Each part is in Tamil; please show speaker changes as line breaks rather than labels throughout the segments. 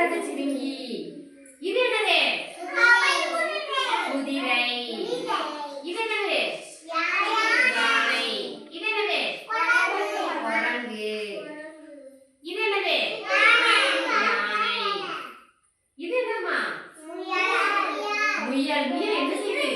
சதச்சிவிங்கி இது என்னது? குதிரை. இது என்னது? யானை. இது என்னது? குரங்கு. இது என்னது? யானை. இது என்னம்மா? முயல். முயல். என்ன செய்யுது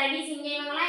Tadi 间